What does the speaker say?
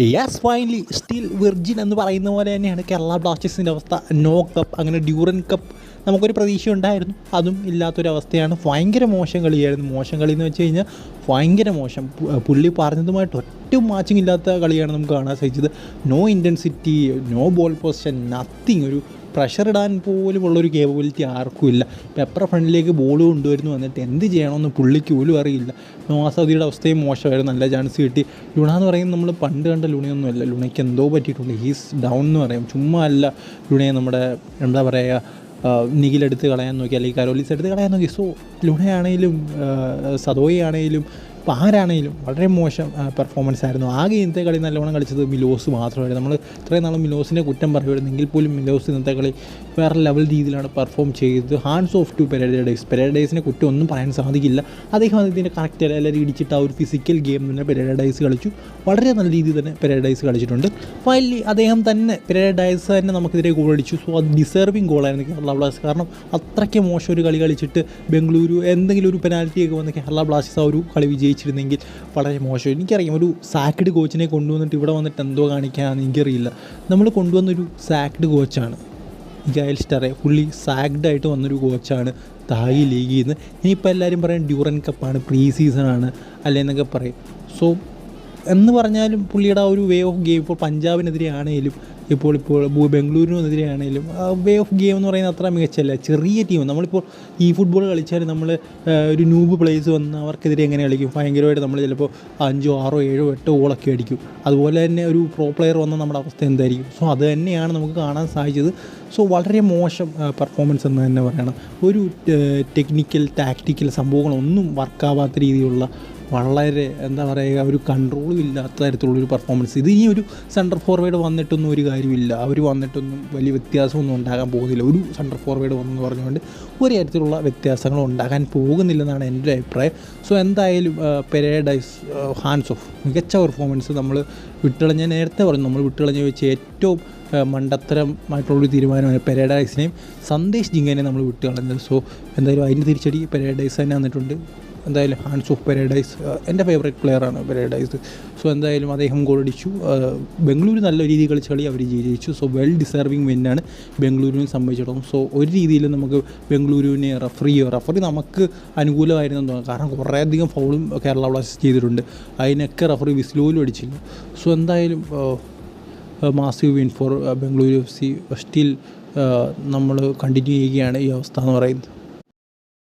Yes finally still virgin എന്ന് പറയുന്ന പോലെ തന്നെയാണ് കേരള ബ്ലാസ്റ്റേഴ്സിന്റെ അവസ്ഥ. നോ കപ്പ് അങ്ങനെ ഡ്യൂറൻ കപ്പ് നമുക്കൊരു പ്രതീക്ഷ ഉണ്ടായിരുന്നു അതും ഇല്ലാത്തൊരവസ്ഥയാണ്. ഭയങ്കര മോശം കളിയായിരുന്നു മോശം കളി എന്ന് വെച്ച് കഴിഞ്ഞാൽ ഭയങ്കര മോശം. പുള്ളി പറഞ്ഞതുമായിട്ട് ഒറ്റ മാച്ചിങ് ഇല്ലാത്ത കളിയാണ് നമുക്ക് കാണാൻ സാധിച്ചത്. No intensity no ball position nothing ഒരു പ്രഷർ ഇടാൻ പോലും ഉള്ളൊരു കേപ്പബിലിറ്റി ആർക്കും ഇല്ല. പെപ്പർ ഫ്രണ്ടിലേക്ക് ബോൾ കൊണ്ടുവരുന്നു വന്നിട്ട് എന്ത് ചെയ്യണമെന്ന് പുള്ളിക്ക് പോലും അറിയില്ല. നോവാ സൗദിയുടെ അവസ്ഥയും മോശമായിരുന്നു. നല്ല ചാൻസ് കിട്ടി. ലുണ എന്ന് പറയുന്നത് നമ്മൾ പണ്ട് കണ്ട ലുണയൊന്നുമല്ല ലുണയ്ക്ക് എന്തോ പറ്റിയിട്ടുണ്ട് ഹീസ് ഡൗൺ എന്ന് പറയും. ചുമ്മാ അല്ല ലുണയെ നമ്മുടെ എന്താ പറയുക നിഖിലെടുത്ത് കളയാൻ നോക്കി അല്ലെങ്കിൽ കരോലീസ് എടുത്ത് കളയാൻ നോക്കി. സോ ലുണയാണേലും സദോയി ആണേലും ഇപ്പോൾ ആരാണേലും വളരെ മോശം പെർഫോമൻസ് ആയിരുന്നു. ആകെ ഇന്നത്തെ കളി നല്ലവണ്ണം കളിച്ചത് മിലോസ് മാത്രമായിരുന്നു. നമ്മൾ ഇത്രയും നാളും മിലോസിനെ കുറ്റം പറയുമായിരുന്നെങ്കിൽ പോലും മിലോസ് ഇന്നത്തെ കളി വേറെ ലെവൽ രീതിയിലാണ് പെർഫോം ചെയ്തത്. Hands off to Pereyra Diaz പെരഡേസിനെ കുറ്റം ഒന്നും പറയാൻ സാധിക്കില്ല. അദ്ദേഹം അദ്ദേഹത്തിന്റെ കറക്റ്റ് എല്ലാവരും ഇടിച്ചിട്ട് ആ ഒരു ഫിസിക്കൽ ഗെയിം തന്നെ പെരഡൈസ് കളിച്ചു. വളരെ നല്ല രീതിയിൽ തന്നെ പെരഡൈസ് കളിച്ചിട്ടുണ്ട്. ഫൈനലി അദ്ദേഹം തന്നെ പെരഡൈസ് തന്നെ നമുക്കെതിരെ ഗോൾ അടിച്ചു. സോ അത് ഡിസേർവിങ് ഗോളായിരുന്നു കേരള ബ്ലാസ്റ്റേഴ്സ്. കാരണം അത്രയ്ക്ക് മോശം ഒരു കളി കളിച്ചിട്ട് ബംഗളൂരു എന്തെങ്കിലും ഒരു പെനാൽറ്റി ഒക്കെ വന്ന് കേരള ബ്ലാസ്റ്റേഴ്സ് ആ ഒരു കളി വിജയിച്ചിരുന്നെങ്കിൽ വളരെ മോശം. എനിക്കറിയാം ഒരു സാക്ഡ് കോച്ചിനെ കൊണ്ടുവന്നിട്ട് ഇവിടെ വന്നിട്ട് എന്തോ കാണിക്കാൻ എനിക്കറിയില്ല. നമ്മൾ കൊണ്ടുവന്നൊരു സാക്ഡ് കോച്ചാണ് ഗയൽ സ്റ്റാറെ പുള്ളി സാഗ്ഡായിട്ട് വന്നൊരു കോച്ചാണ് തായി ലീഗിൽ നിന്ന് ഇനിയിപ്പോൾ എല്ലാവരും പറയും ഡ്യൂറൻ കപ്പാണ് പ്രീ സീസൺ സീസണാണ് അല്ലെന്നൊക്കെ പറയും. സോ എന്ന് പറഞ്ഞാലും പുള്ളിയുടെ ആ ഒരു വേ ഓഫ് ഗെയിം ഇപ്പോൾ പഞ്ചാബിനെതിരെ ആണെങ്കിലും ഇപ്പോൾ ഇപ്പോൾ ബു- ബംഗളൂരുവിനെതിരെ ആണെങ്കിലും വേ ഓഫ് ഗെയിം എന്ന് പറയുന്നത് അത്ര മികച്ചല്ല. ചെറിയ ടീം നമ്മളിപ്പോൾ ഈ ഫുട്ബോൾ കളിച്ചാൽ നമ്മൾ ഒരു ന്യൂബ് പ്ലേസ് വന്ന് അവർക്കെതിരെ എങ്ങനെ കളിക്കും? ഭയങ്കരമായിട്ട് നമ്മൾ ചിലപ്പോൾ അഞ്ചോ ആറോ ഏഴോ എട്ടോ ഗോളൊക്കെ അടിക്കും. അതുപോലെ തന്നെ ഒരു പ്രോ പ്ലെയർ വന്ന നമ്മുടെ അവസ്ഥ എന്തായിരിക്കും? സോ അത് തന്നെയാണ് നമുക്ക് കാണാൻ സാധിച്ചത്. സോ വളരെ മോശം പെർഫോമൻസ് എന്ന് തന്നെ പറയണം. ഒരു ടെക്നിക്കൽ ടാക്റ്റിക്കൽ സംഭവങ്ങളൊന്നും വർക്കാവാത്ത രീതിയിലുള്ള വളരെ എന്താ പറയുക ഒരു കൺട്രോളും ഇല്ലാത്ത തരത്തിലുള്ളൊരു പെർഫോമൻസ് ഇത് ഇനി ഒരു സെന്റർ ഫോർവേഡ് വന്നിട്ടൊന്നും ഒരു കാര്യമില്ല. അവർ വന്നിട്ടൊന്നും വലിയ വ്യത്യാസമൊന്നും ഉണ്ടാകാൻ പോകുന്നില്ല. ഒരു സെന്റർ ഫോർവേഡ് വന്നെന്ന് പറഞ്ഞുകൊണ്ട് ഒരു തരത്തിലുള്ള വ്യത്യാസങ്ങളും ഉണ്ടാകാൻ പോകുന്നില്ലെന്നാണ് എന്റെ ഒരു അഭിപ്രായം. സോ എന്തായാലും പെരേഡൈസ് ഹാൻഡ്സ് ഓഫ് മികച്ച പെർഫോമൻസ് നമ്മൾ വിട്ടുകളഞ്ഞ നേരത്തെ പറഞ്ഞു നമ്മൾ വിട്ടുകളഞ്ഞ വെച്ച് ഏറ്റവും മണ്ടത്തരമായിട്ടുള്ളൊരു തീരുമാനമാണ് പെരേഡൈസിനെയും സന്ദേശ് ജിങ്കനെയും നമ്മൾ വിട്ടുകളഞ്ഞത്. സോ എന്തായാലും അതിന് തിരിച്ചടി പെരേഡൈസ് തന്നെ വന്നിട്ടുണ്ട് എന്തായാലും ഹാൻഡ്സ് ഓഫ് പെരേഡൈസ് എന്റെ ഫേവറേറ്റ് പ്ലെയറാണ് പെരേഡൈസ് സോ എന്തായാലും അദ്ദേഹം ആ, ബംഗളൂരു നല്ല രീതിയിൽ കളിച്ച കളി അവർ ജയിച്ചു. സോ വെൽ ഡിസേർവിങ് വിന്നാണ് ബംഗളൂരുവിനെ സംബന്ധിച്ചിടത്തോളം. സോ ഒരു രീതിയിൽ നമുക്ക് ബംഗളൂരുവിനെ റഫറി റഫറി നമുക്ക് അനുകൂലമായിരുന്നു തോന്നുന്നു. കാരണം കുറേയധികം ഫൗളും കേരള ബ്ലാസ്റ്റേഴ്സ് ചെയ്തിട്ടുണ്ട്. അതിനൊക്കെ റഫറി വിസ്ലോയിലും അടിച്ചില്ല. സോ എന്തായാലും massive win for Bengaluru F C still നമ്മൾ കണ്ടിന്യൂ ചെയ്യുകയാണ് ഈ അവസ്ഥ എന്ന് പറയുന്നത്.